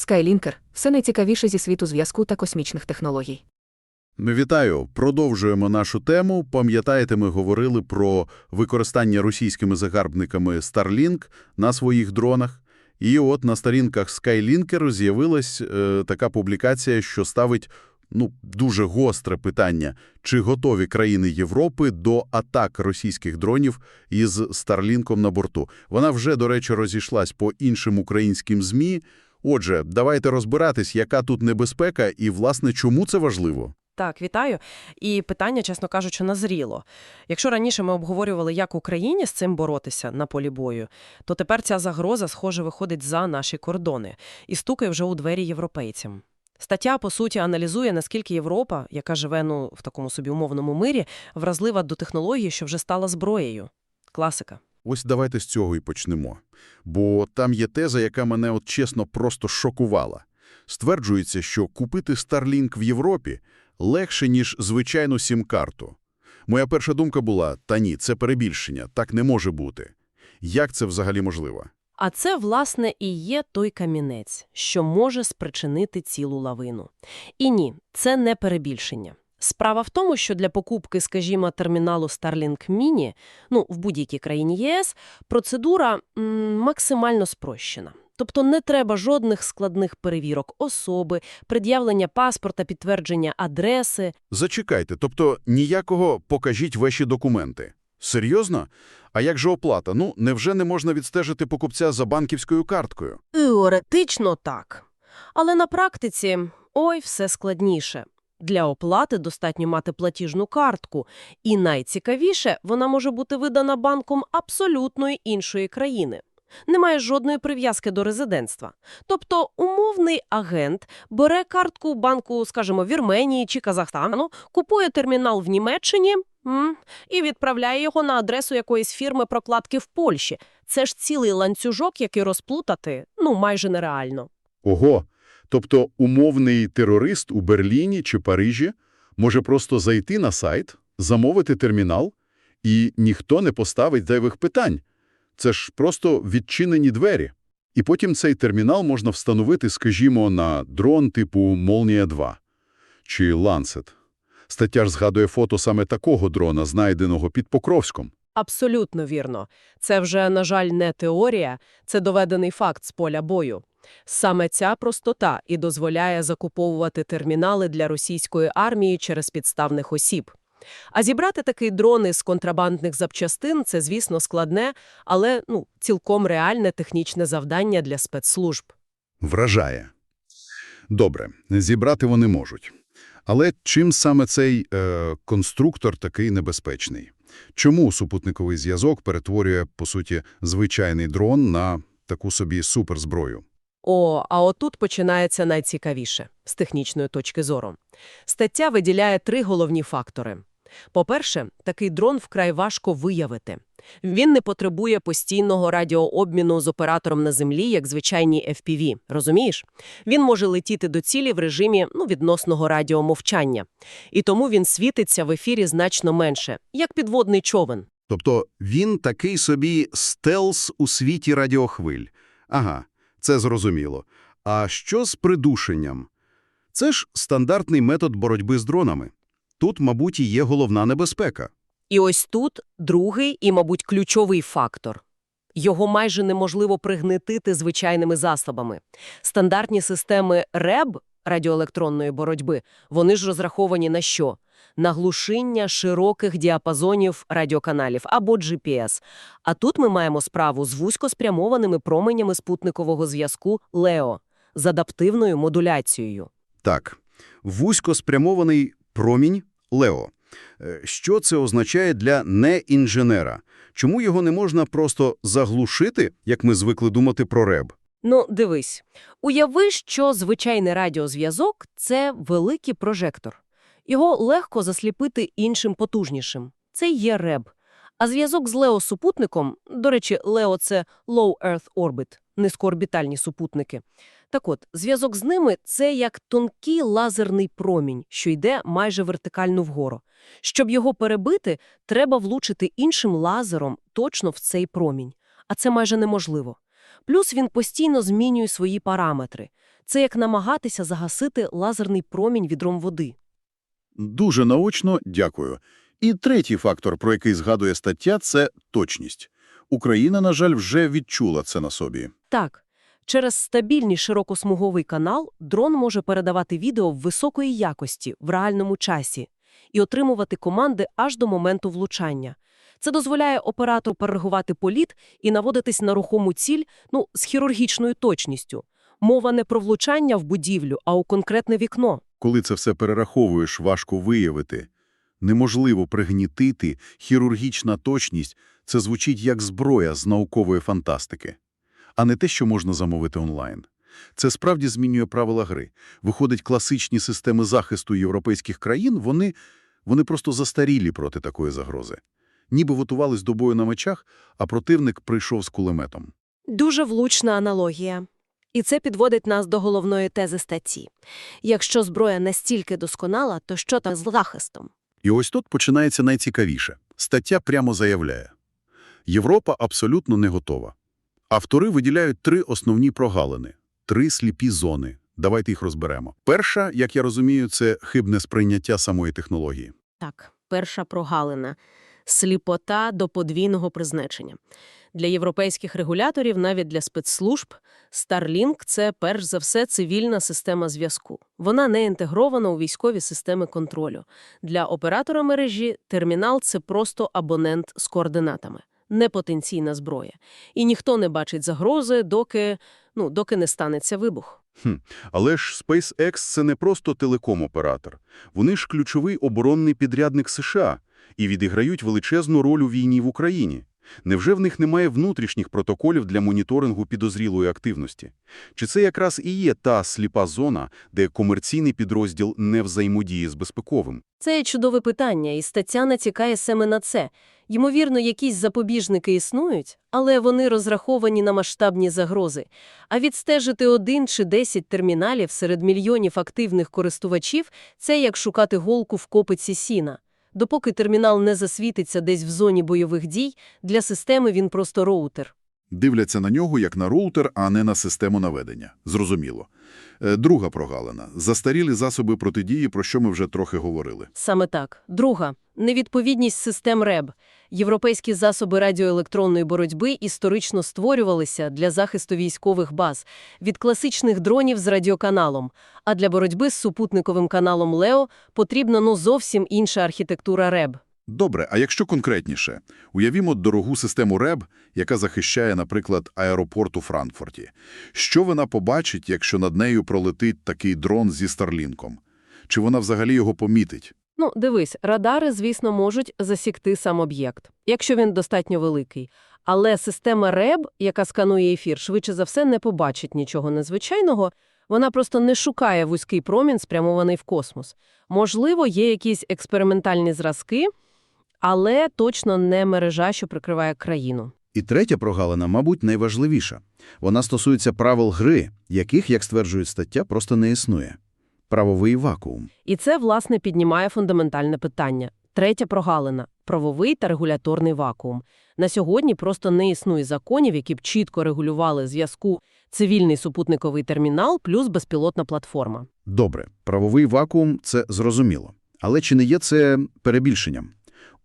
Skylінкер – все найцікавіше зі світу зв'язку та космічних технологій. Вітаю. Продовжуємо нашу тему. Пам'ятаєте, ми говорили про використання російськими загарбниками Starlink на своїх дронах. І от на сторінках Skylінкер з'явилась е, така публікація, що ставить ну, дуже гостре питання, чи готові країни Європи до атак російських дронів із Старлінком на борту. Вона вже, до речі, розійшлась по іншим українським ЗМІ. Отже, давайте розбиратись, яка тут небезпека і, власне, чому це важливо. Так, вітаю. І питання, чесно кажучи, назріло. Якщо раніше ми обговорювали, як Україні з цим боротися на полі бою, то тепер ця загроза, схоже, виходить за наші кордони і стукає вже у двері європейцям. Стаття, по суті, аналізує, наскільки Європа, яка живе ну, в такому собі умовному мирі, вразлива до технології, що вже стала зброєю. Класика. Ось давайте з цього і почнемо. Бо там є теза, яка мене от чесно просто шокувала. Стверджується, що купити Starlink в Європі легше, ніж звичайну сім-карту. Моя перша думка була, та ні, це перебільшення, так не може бути. Як це взагалі можливо? А це, власне, і є той камінець, що може спричинити цілу лавину. І ні, це не перебільшення. Справа в тому, що для покупки, скажімо, терміналу Starlink Mini, ну, в будь-якій країні ЄС, процедура м, максимально спрощена. Тобто не треба жодних складних перевірок особи, пред'явлення паспорта, підтвердження адреси. Зачекайте, тобто ніякого «покажіть ваші документи». Серйозно? А як же оплата? Ну, невже не можна відстежити покупця за банківською карткою? Теоретично так. Але на практиці, ой, все складніше. Для оплати достатньо мати платіжну картку, і найцікавіше, вона може бути видана банком абсолютної іншої країни. Немає жодної прив'язки до резидентства. Тобто умовний агент бере картку банку, скажімо, Вірменії чи Казахстану, купує термінал в Німеччині і відправляє його на адресу якоїсь фірми прокладки в Польщі. Це ж цілий ланцюжок, який розплутати, ну, майже нереально. Ого! Тобто умовний терорист у Берліні чи Парижі може просто зайти на сайт, замовити термінал, і ніхто не поставить зайвих питань. Це ж просто відчинені двері. І потім цей термінал можна встановити, скажімо, на дрон типу «Молнія-2» чи «Ланцет». Стаття ж згадує фото саме такого дрона, знайденого під Покровськом. Абсолютно вірно. Це вже, на жаль, не теорія, це доведений факт з поля бою. Саме ця простота і дозволяє закуповувати термінали для російської армії через підставних осіб. А зібрати такий дрон із контрабандних запчастин – це, звісно, складне, але ну, цілком реальне технічне завдання для спецслужб. Вражає. Добре, зібрати вони можуть. Але чим саме цей е, конструктор такий небезпечний? Чому супутниковий зв'язок перетворює, по суті, звичайний дрон на таку собі суперзброю? О, а отут починається найцікавіше – з технічної точки зору. Стаття виділяє три головні фактори. По-перше, такий дрон вкрай важко виявити. Він не потребує постійного радіообміну з оператором на землі, як звичайні FPV, розумієш? Він може летіти до цілі в режимі ну, відносного радіомовчання. І тому він світиться в ефірі значно менше, як підводний човен. Тобто він такий собі стелс у світі радіохвиль. Ага, це зрозуміло. А що з придушенням? Це ж стандартний метод боротьби з дронами. Тут, мабуть, і є головна небезпека. І ось тут другий і, мабуть, ключовий фактор. Його майже неможливо пригнетити звичайними засобами. Стандартні системи РЕБ радіоелектронної боротьби, вони ж розраховані на що? На глушиння широких діапазонів радіоканалів або GPS. А тут ми маємо справу з вузькоспрямованими променями спутникового зв'язку ЛЕО з адаптивною модуляцією. Так, вузькоспрямований промінь Лео. Е, Що це означає для неінженера? Чому його не можна просто заглушити, як ми звикли думати про РЕБ? Ну, дивись. Уяви, що звичайний радіозв'язок – це великий прожектор. Його легко засліпити іншим потужнішим. Це є РЕБ. А зв'язок з Лео-супутником, до речі, Лео – це Low Earth Orbit, низькоорбітальні супутники. Так от, зв'язок з ними – це як тонкий лазерний промінь, що йде майже вертикально вгору. Щоб його перебити, треба влучити іншим лазером точно в цей промінь. А це майже неможливо. Плюс він постійно змінює свої параметри. Це як намагатися загасити лазерний промінь відром води. Дуже наочно, дякую. І третій фактор, про який згадує стаття, це точність. Україна, на жаль, вже відчула це на собі. Так, через стабільний широкосмуговий канал дрон може передавати відео в високої якості в реальному часі і отримувати команди аж до моменту влучання. Це дозволяє оператору перерахувати політ і наводитись на рухому ціль ну, з хірургічною точністю. Мова не про влучання в будівлю, а у конкретне вікно. Коли це все перераховуєш, важко виявити. Неможливо пригнітити, хірургічна точність – це звучить як зброя з наукової фантастики. А не те, що можна замовити онлайн. Це справді змінює правила гри. Виходить, класичні системи захисту європейських країн, вони, вони просто застарілі проти такої загрози. Ніби готувались до бою на мечах, а противник прийшов з кулеметом. Дуже влучна аналогія. І це підводить нас до головної тези статті. Якщо зброя настільки досконала, то що там з захистом? І ось тут починається найцікавіше. Стаття прямо заявляє. Європа абсолютно не готова. Автори виділяють три основні прогалини, три сліпі зони. Давайте їх розберемо. Перша, як я розумію, це хибне сприйняття самої технології. Так, перша прогалина – сліпота до подвійного призначення. Для європейських регуляторів, навіть для спецслужб, Starlink – це, перш за все, цивільна система зв'язку. Вона не інтегрована у військові системи контролю. Для оператора мережі термінал – це просто абонент з координатами, не потенційна зброя. І ніхто не бачить загрози, доки, ну, доки не станеться вибух. Але ж SpaceX – це не просто телеком-оператор. Вони ж ключовий оборонний підрядник США і відіграють величезну роль у війні в Україні. Невже в них немає внутрішніх протоколів для моніторингу підозрілої активності? Чи це якраз і є та сліпа зона, де комерційний підрозділ не взаємодіє з безпековим? Це чудове питання, і стаття натякає саме на це. Ймовірно, якісь запобіжники існують, але вони розраховані на масштабні загрози. А відстежити один чи десять терміналів серед мільйонів активних користувачів – це як шукати голку в копиці сіна. Допоки термінал не засвітиться десь в зоні бойових дій, для системи він просто роутер. Дивляться на нього як на роутер, а не на систему наведення. Зрозуміло. Е, Друга прогалина – застарілі засоби протидії, про що ми вже трохи говорили. Саме так. Друга – невідповідність систем РЕБ. Європейські засоби радіоелектронної боротьби історично створювалися для захисту військових баз від класичних дронів з радіоканалом, а для боротьби з супутниковим каналом ЛЕО потрібна ну зовсім інша архітектура РЕБ. Добре, а якщо конкретніше? Уявімо дорогу систему РЕБ, яка захищає, наприклад, аеропорт у Франкфурті. Що вона побачить, якщо над нею пролетить такий дрон зі Старлінком? Чи вона взагалі його помітить? Ну, дивись, радари, звісно, можуть засікти сам об'єкт, якщо він достатньо великий. Але система РЕБ, яка сканує ефір, швидше за все не побачить нічого незвичайного, вона просто не шукає вузький промінь, спрямований в космос. Можливо, є якісь експериментальні зразки, але точно не мережа, що прикриває країну. І третя прогалина, мабуть, найважливіша. Вона стосується правил гри, яких, як стверджує стаття, просто не існує. Правовий вакуум. І це, власне, піднімає фундаментальне питання. Третя прогалина – правовий та регуляторний вакуум. На сьогодні просто не існує законів, які б чітко регулювали зв'язку цивільний супутниковий термінал плюс безпілотна платформа. Добре, правовий вакуум – це зрозуміло. Але чи не є це перебільшенням?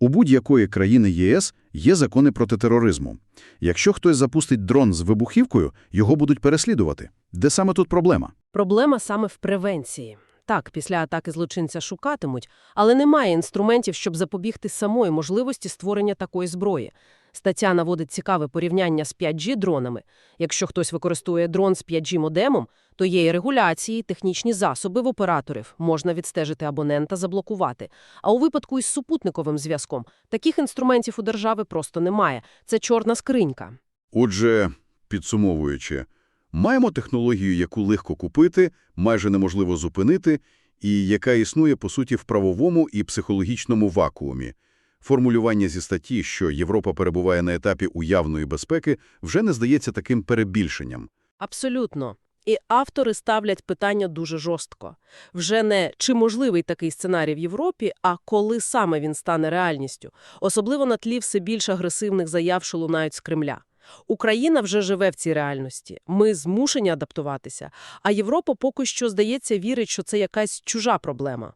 У будь-якої країни ЄС є закони проти тероризму. Якщо хтось запустить дрон з вибухівкою, його будуть переслідувати. Де саме тут проблема? Проблема саме в превенції. Так, після атаки злочинця шукатимуть, але немає інструментів, щоб запобігти самої можливості створення такої зброї. Стаття наводить цікаве порівняння з 5G-дронами. Якщо хтось використовує дрон з 5G-модемом, то є і регуляції, технічні засоби в операторів, можна відстежити абонента, заблокувати. А у випадку із супутниковим зв'язком таких інструментів у держави просто немає. Це чорна скринька. Отже, підсумовуючи, маємо технологію, яку легко купити, майже неможливо зупинити, і яка існує, по суті, в правовому і психологічному вакуумі. Формулювання зі статті, що Європа перебуває на етапі уявної безпеки, вже не здається таким перебільшенням. Абсолютно. І автори ставлять питання дуже жорстко. Вже не чи можливий такий сценарій в Європі, а коли саме він стане реальністю. Особливо на тлі все більш агресивних заяв, що лунають з Кремля. Україна вже живе в цій реальності. Ми змушені адаптуватися. А Європа поки що, здається, вірить, що це якась чужа проблема.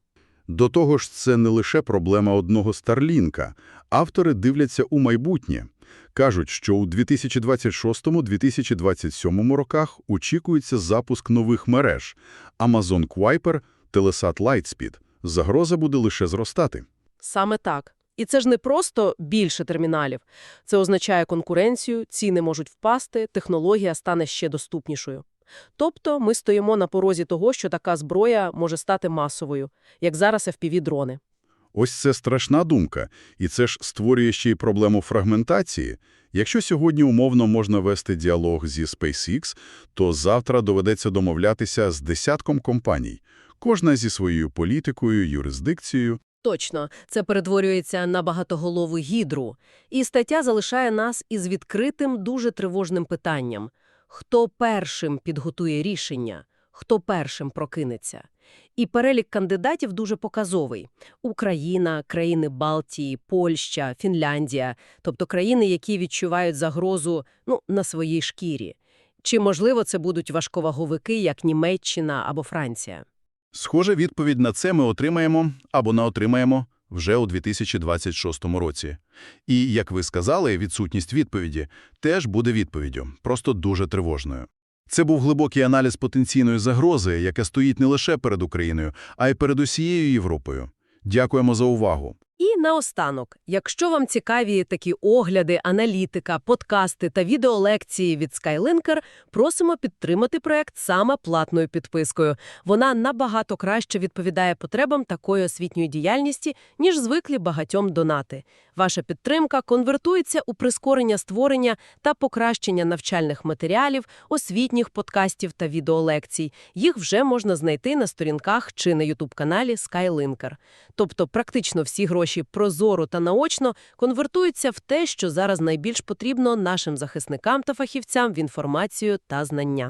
До того ж, це не лише проблема одного Старлінка. Автори дивляться у майбутнє. Кажуть, що у 2026-2027 роках очікується запуск нових мереж – Amazon Kuiper, Telesat Lightspeed. Загроза буде лише зростати. Саме так. І це ж не просто більше терміналів. Це означає конкуренцію, ціни можуть впасти, технологія стане ще доступнішою. Тобто ми стоїмо на порозі того, що така зброя може стати масовою, як зараз FPV-дрони. Ось це страшна думка, і це ж створює ще й проблему фрагментації. Якщо сьогодні умовно можна вести діалог зі SpaceX, то завтра доведеться домовлятися з десятком компаній, кожна зі своєю політикою, юрисдикцією. Точно, це перетворюється на багатоголову гідру. І стаття залишає нас із відкритим, дуже тривожним питанням. Хто першим підготує рішення? Хто першим прокинеться? І перелік кандидатів дуже показовий. Україна, країни Балтії, Польща, Фінляндія, тобто країни, які відчувають загрозу ну, на своїй шкірі. Чи, можливо, це будуть важковаговики, як Німеччина або Франція? Схоже, відповідь на це ми отримаємо або не отримаємо вже у 2026 році. І, як ви сказали, відсутність відповіді теж буде відповіддю, просто дуже тривожною. Це був глибокий аналіз потенційної загрози, яка стоїть не лише перед Україною, а й перед усією Європою. Дякуємо за увагу. І наостанок, якщо вам цікаві такі огляди, аналітика, подкасти та відеолекції від Skylinker, просимо підтримати проект саме платною підпискою. Вона набагато краще відповідає потребам такої освітньої діяльності, ніж звиклі багатьом донати. Ваша підтримка конвертується у прискорення створення та покращення навчальних матеріалів, освітніх подкастів та відеолекцій. Їх вже можна знайти на сторінках чи на ютуб-каналі Skylinker. Тобто практично всі гроші прозоро та наочно конвертуються в те, що зараз найбільш потрібно нашим захисникам та фахівцям в інформацію та знання.